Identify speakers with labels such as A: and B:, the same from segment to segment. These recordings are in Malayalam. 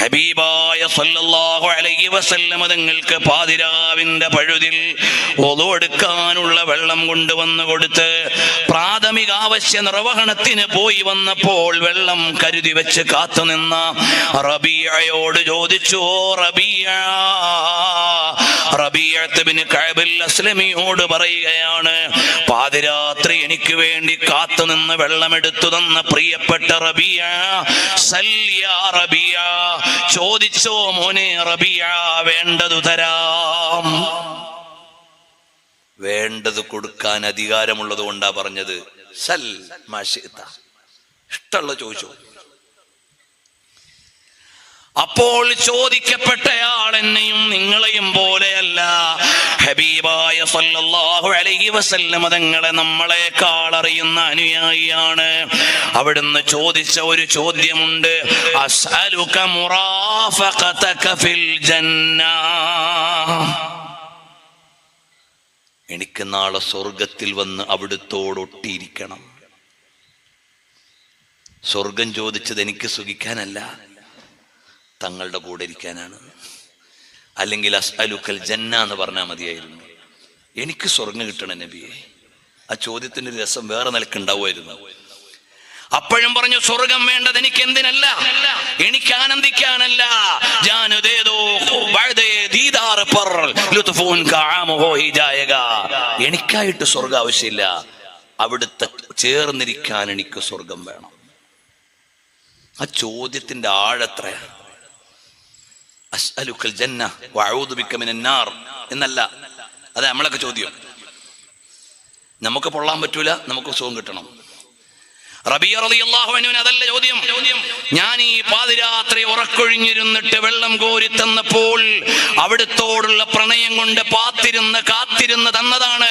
A: ഹബീബായ സല്ലല്ലാഹു അലൈഹി വസല്ലം തങ്ങൾക്ക് പാതിരാവിന്റെ പഴുതിൽ ഒതുവെടുക്കാനുള്ള വെള്ളം കൊണ്ടുവന്നു കൊടുത്ത് പ്രാഥമിക ആവശ്യ നിർവഹണത്തിന് പോയി വന്നപ്പോൾ വെള്ളം കരുതി വെച്ച് കാത്തുനിന്ന റബിയയോട് ചോദിച്ചു "ഓ കഅബിൽ അസ്ലമിയോട് പറയുകയാണ് പാതിരാത്രി എനിക്ക് വേണ്ടി കാത്തു നിന്ന് വെള്ളമെടുത്തു തന്ന പ്രിയപ്പെട്ട റബിയ സല്യ റബിയ ചോദിച്ചോ മോനെ റബിയ വേണ്ടതു തരാം. വേണ്ടത് കൊടുക്കാൻ അധികാരമുള്ളത് കൊണ്ടാ പറഞ്ഞത് സൽ ഇഷ്ടമുള്ള ചോദിച്ചോ. അപ്പോൾ ചോദിക്കപ്പെട്ടയാൾ എന്നെയും നിങ്ങളെയും പോലെയല്ല. ഹബീബായ സല്ലല്ലാഹു അലൈഹി വസല്ലമ തങ്ങളെ നമ്മളെക്കാൾ അറിയുന്ന അനുയായിയാണ്. അവിടുന്ന് ചോദിച്ച ഒരു ചോദ്യമുണ്ട്. അസ്അലുക മുറാഫഖതക ഫിൽ ജന്ന. എനിക്ക് നാളെ സ്വർഗത്തിൽ വന്ന് അവിടുത്തോടൊട്ടിയിരിക്കണം സ്വർഗം ചോദിച്ചത് എനിക്ക് സുഖിക്കാനല്ല. തങ്ങളുടെ കൂടെ ഇരിക്കാനാണ്. അല്ലെങ്കിൽ അസ്അലുക്കൽ ജന്ന എന്ന് പറഞ്ഞാൽ മതിയായിരുന്നു. എനിക്ക് സ്വർഗം കിട്ടണം നബിയെ. ആ ചോദ്യത്തിന്റെ രസം വേറെ നിലക്കുണ്ടാവുമായിരുന്നു അപ്പോഴും പറഞ്ഞു സ്വർഗം വേണ്ടത് എനിക്ക് എന്തിനല്ല? എനിക്ക് ആനന്ദിക്കാനല്ല. എനിക്കായിട്ട് സ്വർഗം ആവശ്യമില്ല. അവിടുത്തെ ചേർന്നിരിക്കാൻ എനിക്ക് സ്വർഗം വേണം. ആ ചോദ്യത്തിന്റെ ആഴത്രയാ അസ്അലുക്കൽ ബിക മിനന്നാർ എന്നല്ല. അത് നമ്മളൊക്കെ ചോദ്യം. നമുക്ക് പൊള്ളാൻ പറ്റൂല നമുക്ക് സുഖം കിട്ടണം. റബിയ റളിയല്ലാഹു അൻഹു അതല്ല ചോദ്യം. ഞാൻ ഈ പാതിരാത്രി ഉറക്കൊഴിഞ്ഞിരുന്നിട്ട് വെള്ളം കോരി തന്നപ്പോൾ അവിടുത്തോടുള്ള പ്രണയം കൊണ്ട് പാത്തിരുന്ന് കാത്തിരുന്ന് തന്നതാണ്.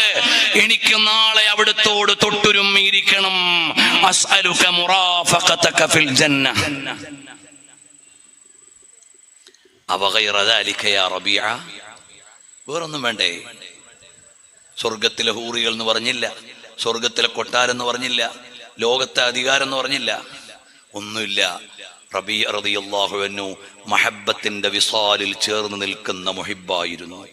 A: എനിക്ക് നാളെ അവിടുത്തോട് തൊട്ടുരുമ്മിയിരിക്കണം. മുറാഫഖതക ഫിൽ ജന്ന. വേറൊന്നും വേണ്ടേ? സ്വർഗത്തിലെ ഹൂറികൾ എന്ന് പറഞ്ഞില്ല. സ്വർഗത്തിലെ കൊട്ടാരം എന്ന് പറഞ്ഞില്ല. ലോകത്തെ അധികാരം എന്ന് പറഞ്ഞില്ല. ഒന്നുമില്ല. റബി റളിയല്ലാഹുവിനു മഹബത്തിന്റെ വിസാലിൽ ചേർന്ന് നിൽക്കുന്ന മുഹിബായിരുന്നു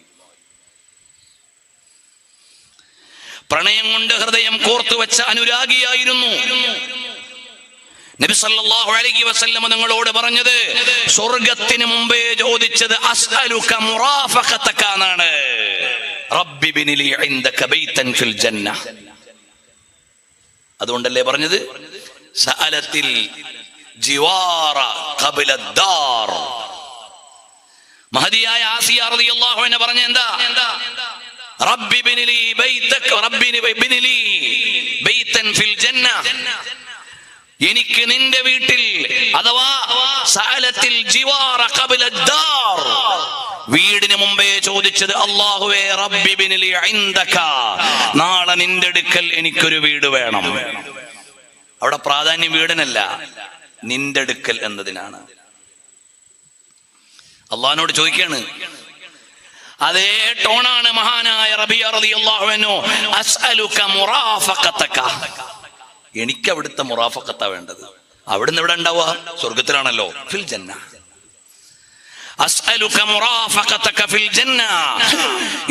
A: പ്രണയം കൊണ്ട് ഹൃദയം കോർത്തു വെച്ച അനുരാഗിയായിരുന്നു. നബി സല്ലല്ലാഹു അലൈഹി വസല്ലം നിങ്ങളോട് പറഞ്ഞത് സ്വർഗത്തിന് മുമ്പേ ചോദിച്ചത് അസ്അലുക മുറാഫഖതക എന്നാണ് റബ്ബി ബിനിലി ഇൻദക ബൈതൻ ഫിൽ ജന്ന. അതുകൊണ്ടല്ലേ പറഞ്ഞത്? സഅലത്തിൽ ജിവാറ ഖബല ദാർ മഹദിയായ ആസിയ റളിയല്ലാഹു അൻഹ പറഞ്ഞ എന്താ? റബ്ബി ബിനിലി ബൈതക റബ്ബി ബിനിലി ബൈതൻ ഫിൽ ജന്ന. എനിക്ക് നിന്റെ വീട്ടിൽ അഥവാ വീടിന് മുമ്പേ ചോദിച്ചത് അള്ളാഹുവേ നാളെ നിന്റെ അടുക്കൽ എനിക്കൊരു വീട് വേണം. അവിടെ പ്രാധാന്യം വീടിനല്ല നിന്റെ അടുക്കൽ എന്നതിനാണ്. അള്ളാഹിനോട് ചോദിക്കാണ് അതേ ടോണാണ് മഹാനായ റബിയ റളിയല്ലാഹു അൻഹു മുറാഫഖതക. എനിക്ക് അവിടുത്തെ മുറാഫക്കത്ത വേണ്ടത്. അവിടുന്ന് ഇവിടെ ഉണ്ടാവുക? സ്വർഗത്തിലാണല്ലോ ഫിൽ ജന്ന. അസ്അലുക മുറാഫഖതക ഫിൽ ജന്ന.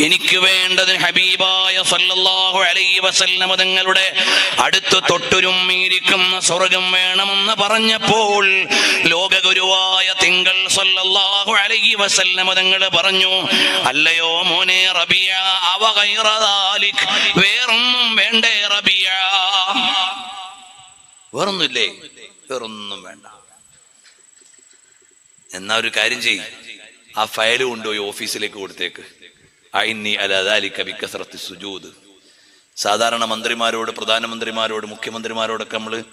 A: എനിക്ക് വേണ്ടത് ഹബീബായ സല്ലല്ലാഹു അലൈഹി വസല്ലമ തങ്ങളുടെ അടുത്ത് തൊട്ടുരുമ്മിയിരിക്കുന്ന സ്വർഗം വേണമെന്ന് പറഞ്ഞപ്പോൾ ലോകഗുരുവായ തിങ്കൾ സല്ലല്ലാഹു അലൈഹി വസല്ലമ തങ്ങൾ പറഞ്ഞു അല്ലയോ മോനെ റബിയ അവ ഗൈറ വേറൊന്നും വേണ്ടേ റബിയ. വേറൊന്നുമില്ലേ? വേറൊന്നും വേണ്ട. എന്നാ ഒരു കാര്യം ചെയ്യും. ആ ഫയൽ കൊണ്ടുപോയി ഓഫീസിലേക്ക് കൊടുത്തേക്ക്. ഐന്നി അലാലിക്ക വിക്കസറത്തി സുജൂദ്. സാധാരണ മന്ത്രിമാരോട് പ്രധാനമന്ത്രിമാരോട് മുഖ്യമന്ത്രിമാരോടൊക്കെ നമ്മൾ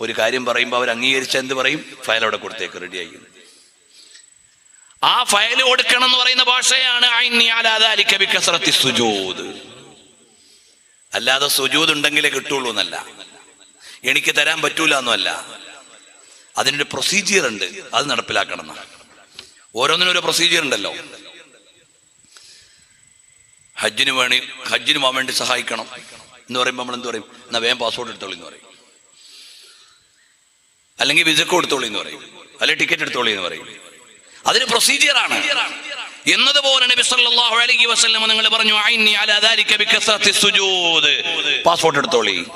A: ഒരു കാര്യം പറയുമ്പോൾ അവർ അംഗീകരിച്ച എന്ത് പറയും? ഫയൽ അവിടെ കൊടുത്തേക്ക് റെഡിയായി ആ ഫയൽ കൊടുക്കണം എന്ന് പറയുന്ന ഭാഷയാണ് ഐന്നി സുജൂദ്. അല്ലാതെ സുജൂദ് ഉണ്ടെങ്കിലേ കിട്ടുള്ളൂ എന്നല്ല. എനിക്ക് തരാൻ പറ്റൂല എന്നല്ല. അതിനൊരു പ്രൊസീജിയർ ഉണ്ട്. അത് നടപ്പിലാക്കണം. ഓരോന്നിനും ഒരു പ്രൊസീജിയർ ഉണ്ടല്ലോ. ഹജ്ജിന് വേണി ഹജ്ജിന് പോകാൻ വേണ്ടി സഹായിക്കണം എന്ന് പറയുമ്പോൾ നമ്മൾ എന്ത് പറയും? എന്നാ വേഗം പാസ്പോർട്ട് എടുത്തോളി എന്ന് പറയും. അല്ലെങ്കിൽ വിസക്ക് കൊടുത്തോളി എന്ന് പറയും. അല്ലെങ്കിൽ ടിക്കറ്റ് എടുത്തോളി എന്ന് പറയും. അതിന് പ്രൊസീജിയർ ആണ്. എന്നതുപോലെ നബി സല്ലല്ലാഹു അലൈഹി വസല്ലം നിങ്ങൾ പറഞ്ഞു ഐന്നി അലാ ദാലിക ബികസറത്തി സുജൂദ്. പാസ്പോർട്ട് എടുത്തോളി.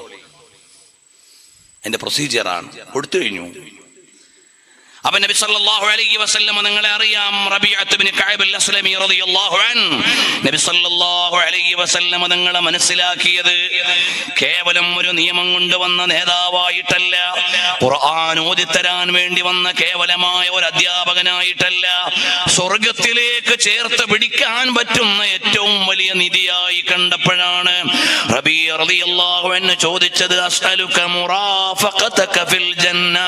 A: എന്റെ പ്രൊസീജിയറാണ് കൊടുത്തു കഴിഞ്ഞു. അപ്പൊ നബി സല്ലല്ലാഹു അലൈഹി വസല്ലം നിങ്ങളെ അറിയാം. റബീഅത്ത് ഇബ്നു കഅബ് അൽ അസ്ലമി റളിയല്ലാഹു അൻ നബി സല്ലല്ലാഹു അലൈഹി വസല്ലം നിങ്ങളെ മനസ്സിലാക്കിയത് കേവലം ഒരു നിയമം കൊണ്ടുവന്ന നേതാവായിട്ടല്ല ഖുർആൻ ഓതിത്തരാൻ വേണ്ടി വന്ന കേവലമായ ഒരു അധ്യാപകനായിട്ടല്ല സ്വർഗത്തിലേക്ക് ചേർത്ത് പിടിക്കാൻ പറ്റുന്ന ഏറ്റവും വലിയ നിധിയായി കണ്ടപ്പോഴാണ് റബീ റളിയല്ലാഹു അൻഹു ചോദിച്ചത് അസ്അലുക മുറാഫഖതക ഫിൽ ജന്ന?